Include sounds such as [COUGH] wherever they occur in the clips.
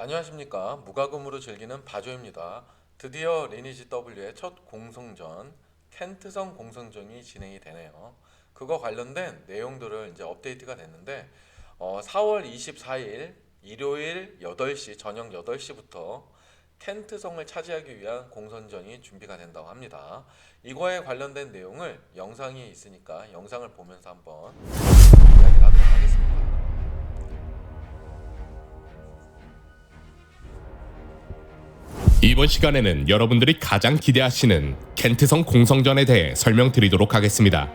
안녕하십니까 무과금으로 즐기는 바조입니다. 드디어 리니지 W의 첫 공성전 켄트성 공성전이 진행이 되네요. 그거 관련된 내용들을 이제 업데이트가 됐는데 어, 4월 24일 일요일 8시 저녁 8시부터 켄트성을 차지하기 위한 공선전이 준비가 된다고 합니다. 이거에 관련된 내용을 영상이 있으니까 영상을 보면서 한번 이번 시간에는 여러분들이 가장 기대하시는 켄트성 공성전에 대해 설명드리도록 하겠습니다.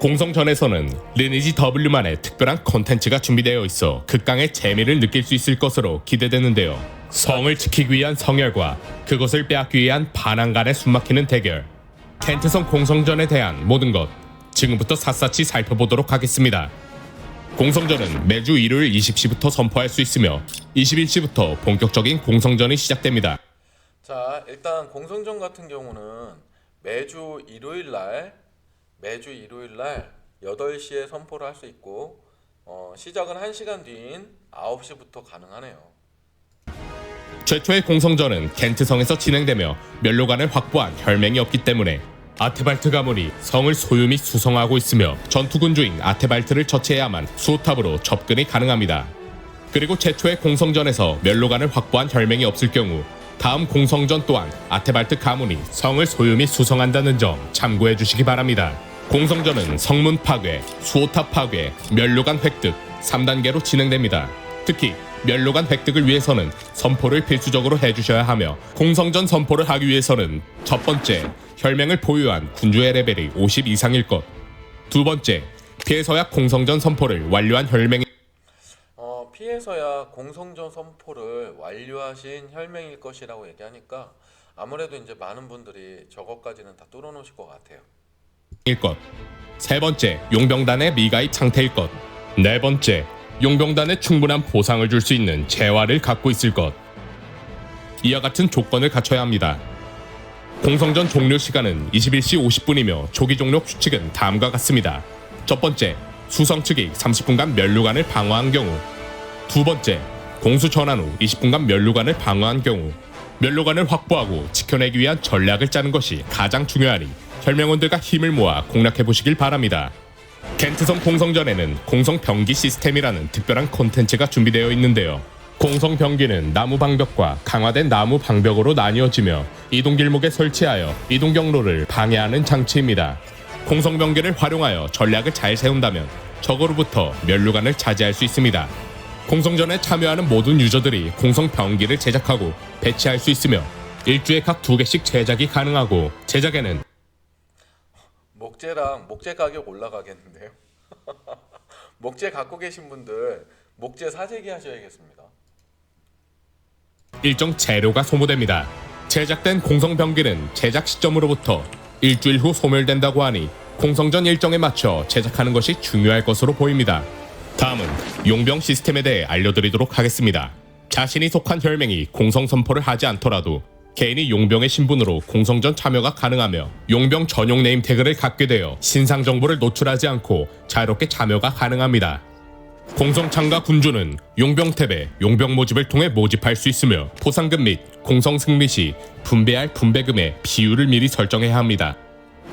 공성전에서는 리니지 W만의 특별한 콘텐츠가 준비되어 있어 극강의 재미를 느낄 수 있을 것으로 기대되는데요. 성을 지키기 위한 성열과 그것을 빼앗기 위한 반항 간의 숨막히는 대결. 켄트성 공성전에 대한 모든 것 지금부터 샅샅이 살펴보도록 하겠습니다. 공성전은 매주 일요일 20시부터 선포할 수 있으며 21시부터 본격적인 공성전이 시작됩니다. 자, 일단 공성전 같은 경우는 매주 일요일 날 매주 일요일 날 8시에 선포를 할 수 있고 어, 시작은 1시간 뒤인 9시부터 가능하네요. 최초의 공성전은 겐트성에서 진행되며 멸로관을 확보한 혈맹이 없기 때문에 아테발트 가문이 성을 소유 및 수성하고 있으며 전투군 주인 아테발트를 처치해야만 수호탑으로 접근이 가능합니다. 그리고 최초의 공성전에서 멸로관을 확보한 혈맹이 없을 경우 다음 공성전 또한 아테발트 가문이 성을 소유 및 수성한다는 점 참고해 주시기 바랍니다. 공성전은 성문 파괴, 수호탑 파괴, 멸로관 획득 3단계로 진행됩니다. 특히 멸로관 획득을 위해서는 선포를 필수적으로 해주셔야 하며 공성전 선포를 하기 위해서는 첫 번째 혈맹을 보유한 군주의 레벨이 50 이상일 것, 두 번째 피해서야 공성전 선포를 완료한 혈맹이 어, 피해서야 공성전 선포를 완료하신 혈맹일 것이라고 얘기하니까 아무래도 이제 많은 분들이 저것까지는 다 뚫어놓으실 것 같아요. 일 것. 세 번째, 용병단의 미가입 상태일 것. 네 번째, 용병단에 충분한 보상을 줄 수 있는 재화를 갖고 있을 것. 이와 같은 조건을 갖춰야 합니다. 공성전 종료 시간은 21시 50분이며 조기 종료 규칙은 다음과 같습니다. 첫 번째, 수성 측이 30분간 멸류관을 방어한 경우. 두 번째, 공수 전환 후 20분간 멸류관을 방어한 경우. 멸류관을 확보하고 지켜내기 위한 전략을 짜는 것이 가장 중요하니 혈명원들과 힘을 모아 공략해 보시길 바랍니다. 켄트성 공성전에는 공성 병기 시스템이라는 특별한 콘텐츠가 준비되어 있는데요. 공성 병기는 나무 방벽과 강화된 나무 방벽으로 나뉘어지며 이동 길목에 설치하여 이동 경로를 방해하는 장치입니다. 공성 병기를 활용하여 전략을 잘 세운다면 적으로부터 멸류관을 차지할 수 있습니다. 공성전에 참여하는 모든 유저들이 공성 병기를 제작하고 배치할 수 있으며 일주에 각 두 개씩 제작이 가능하고 제작에는 목재랑 목재 가격 올라가겠는데요. [LAUGHS] 목재 갖고 계신 분들 목재 사재기 하셔야겠습니다. 일정 재료가 소모됩니다. 제작된 공성 병기는 제작 시점으로부터 일주일 후 소멸된다고 하니 공성전 일정에 맞춰 제작하는 것이 중요할 것으로 보입니다. 다음은 용병 시스템에 대해 알려드리도록 하겠습니다. 자신이 속한 혈맹이 공성 선포를 하지 않더라도 개인이 용병의 신분으로 공성전 참여가 가능하며 용병 전용 네임 태그를 갖게 되어 신상 정보를 노출하지 않고 자유롭게 참여가 가능합니다. 공성 참가 군주는 용병 탭에 용병 모집을 통해 모집할 수 있으며 보상금 및 공성 승리 시 분배할 분배금의 비율을 미리 설정해야 합니다.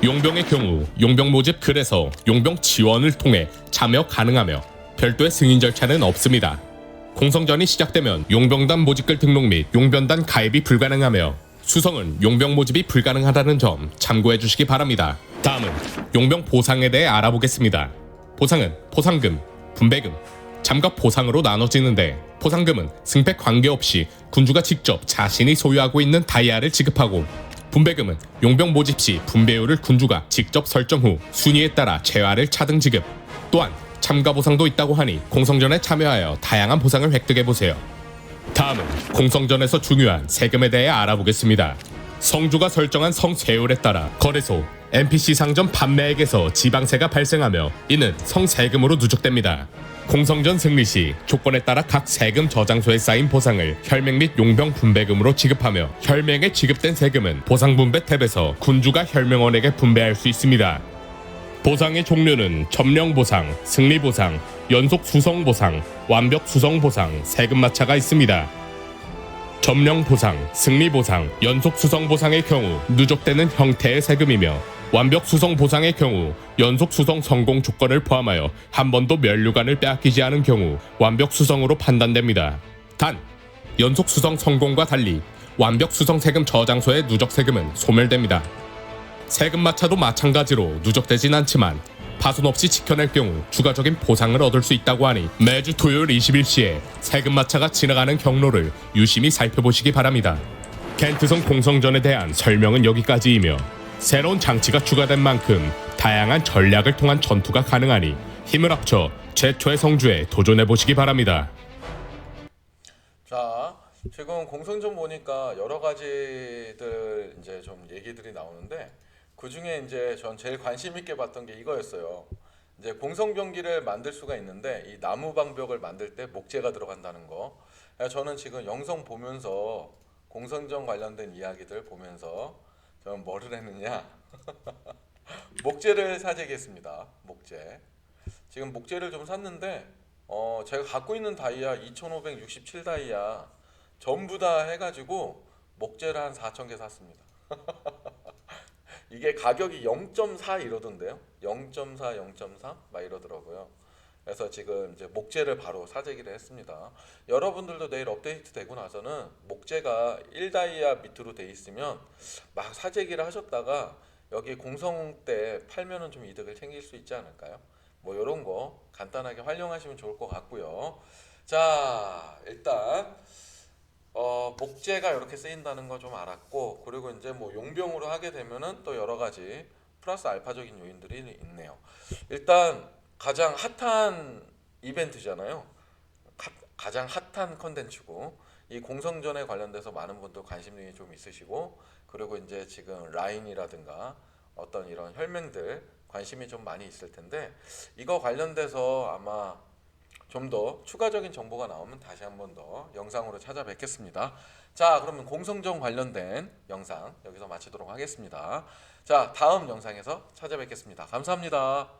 용병의 경우 용병 모집 글에서 용병 지원을 통해 참여 가능하며 별도의 승인 절차는 없습니다. 공성전이 시작되면 용병단 모집글 등록 및 용변단 가입이 불가능하며 수성은 용병 모집이 불가능하다는 점 참고해 주시기 바랍니다. 다음은 용병 보상에 대해 알아보겠습니다. 보상은 포상금, 분배금, 잠각 보상으로 나눠지는데 포상금은 승패 관계없이 군주가 직접 자신이 소유하고 있는 다이아를 지급하고 분배금은 용병 모집 시 분배율을 군주가 직접 설정 후 순위에 따라 재화를 차등 지급 또한 참가 보상도 있다고 하니 공성전에 참여하여 다양한 보상을 획득해 보세요. 다음은 공성전에서 중요한 세금에 대해 알아보겠습니다. 성주가 설정한 성세율에 따라 거래소, NPC 상점 판매액에서 지방세가 발생하며 이는 성세금으로 누적됩니다. 공성전 승리 시 조건에 따라 각 세금 저장소에 쌓인 보상을 혈맹 및 용병 분배금으로 지급하며 혈맹에 지급된 세금은 보상 분배 탭에서 군주가 혈명원에게 분배할 수 있습니다. 보상의 종류는 점령 보상, 승리 보상, 연속 수성 보상, 완벽 수성 보상, 세금 마차가 있습니다. 점령 보상, 승리 보상, 연속 수성 보상의 경우 누적되는 형태의 세금이며 완벽 수성 보상의 경우 연속 수성 성공 조건을 포함하여 한 번도 면류관을 빼앗기지 않은 경우 완벽 수성으로 판단됩니다. 단 연속 수성 성공과 달리 완벽 수성 세금 저장소의 누적 세금은 소멸됩니다. 세금 마차도 마찬가지로 누적되진 않지만 파손 없이 지켜낼 경우 추가적인 보상을 얻을 수 있다고 하니 매주 토요일 21시에 세금 마차가 지나가는 경로를 유심히 살펴보시기 바랍니다. 켄트성 공성전에 대한 설명은 여기까지이며 새로운 장치가 추가된 만큼 다양한 전략을 통한 전투가 가능하니 힘을 합쳐 최초의 성주에 도전해 보시기 바랍니다. 자, 지금 공성전 보니까 여러 가지들 이제 좀 얘기들이 나오는데 그 중에 이제 전 제일 관심 있게 봤던 게 이거였어요. 이제 공성병기를 만들 수가 있는데 이 나무 방벽을 만들 때 목재가 들어간다는 거. 저는 지금 영상 보면서 공성전 관련된 이야기들 보면서 저는 뭐를 했느냐? [LAUGHS] 목재를 사재기했습니다. 목재. 지금 목재를 좀 샀는데 어 제가 갖고 있는 다이아 2567 다이아 전부 다 해가지고 목재를 한 4천 개 샀습니다. [LAUGHS] 이게 가격이 0.4 이러던데요. 0.4, 0.3 막 이러더라고요. 그래서 지금 이제 목재를 바로 사재기를 했습니다. 여러분들도 내일 업데이트 되고 나서는 목재가 1다이아 밑으로 돼 있으면 막 사재기를 하셨다가 여기 공성 때 팔면은 좀 이득을 챙길 수 있지 않을까요? 뭐 이런 거 간단하게 활용하시면 좋을 것 같고요. 자, 일단 어, 목재가 이렇게 쓰인다는 거 좀 알았고 그리고 이제 뭐 용병으로 하게 되면은 또 여러 가지 플러스 알파적인 요인들이 있네요. 일단 가장 핫한 이벤트잖아요. 가, 가장 핫한 컨텐츠고 이 공성전에 관련돼서 많은 분들 관심이 좀 있으시고 그리고 이제 지금 라인이라든가 어떤 이런 혈맹들 관심이 좀 많이 있을 텐데 이거 관련돼서 아마 좀 더 추가적인 정보가 나오면 다시 한 번 더 영상으로 찾아뵙겠습니다. 자, 그러면 공성전 관련된 영상 여기서 마치도록 하겠습니다. 자, 다음 영상에서 찾아뵙겠습니다. 감사합니다.